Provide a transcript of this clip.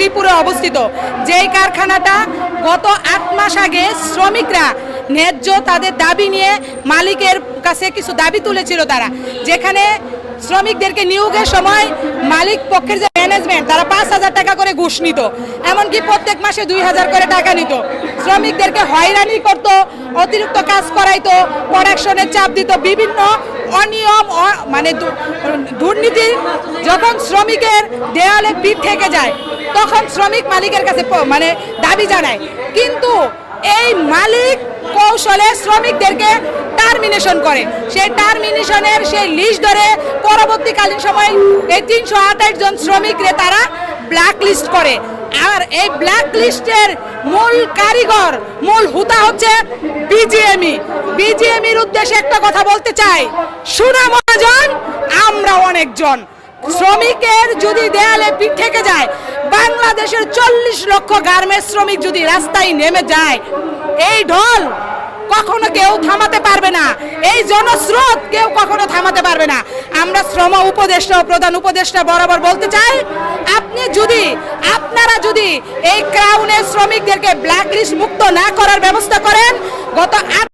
শ্রীপুরে অবস্থিত। যেই কারখানাটা গত আট মাস আগে শ্রমিকরা ন্যায্য তাদের দাবি নিয়ে মালিকের কাছে কিছু দাবি তুলেছিল তারা, যেখানে শ্রমিকদেরকে নিয়োগের সময় মালিক পক্ষের যে ম্যানেজমেন্ট তারা পাঁচ হাজার টাকা করে ঘুষ নিত, এমনকি প্রত্যেক মাসে দুই হাজার করে টাকা নিত। শ্রমিকদেরকে হয়রানি করত, অতিরিক্ত কাজ করাইতো প্রোডাকশনের চাপ দিত, বিভিন্ন অনিয়ম মানে দুর্নীতি যখন শ্রমিকের দেয়ালে পিঠ থেকে যায়, তখন শ্রমিক মালিকের কাছে মানে দাবি জানায়। কিন্তু এই মালিক কৌশলে শ্রমিকদেরকে টার্মিনেশন করে। সেই টার্মিনেশনের সেই লিস্ট ধরে পরবর্তীকালীন সময় এই তিনশো আঠাশ জন শ্রমিকরে তারা ব্ল্যাক লিস্ট করে। আর এই ব্ল্যাক লিস্টের মূল কারিগর, মূল হুতা হচ্ছে বিজিএমই বিজিএমির উদ্দেশ্যে একটা কথা বলতে চাই। সুনাম মহাজন আমরা অনেকজন। শ্রমিকের যদি দেয়ালে পিঠ থেকে যায়, বাংলাদেশের চল্লিশ লক্ষ গার্মেন্টস শ্রমিক যদি রাস্তায় নেমে যায়, এই ঢল কখনো কেউ থামাতে পারবে না। এই জনস্রোত কেউ কখনো থামাতে পারবে না। আমরা শ্রম উপদেষ্টা প্রধান উপদেষ্টা বরাবর বলতে চাই যদি এই ক্রাউনের শ্রমিকদেরকে ব্ল্যাক মুক্ত না করার ব্যবস্থা করেন গত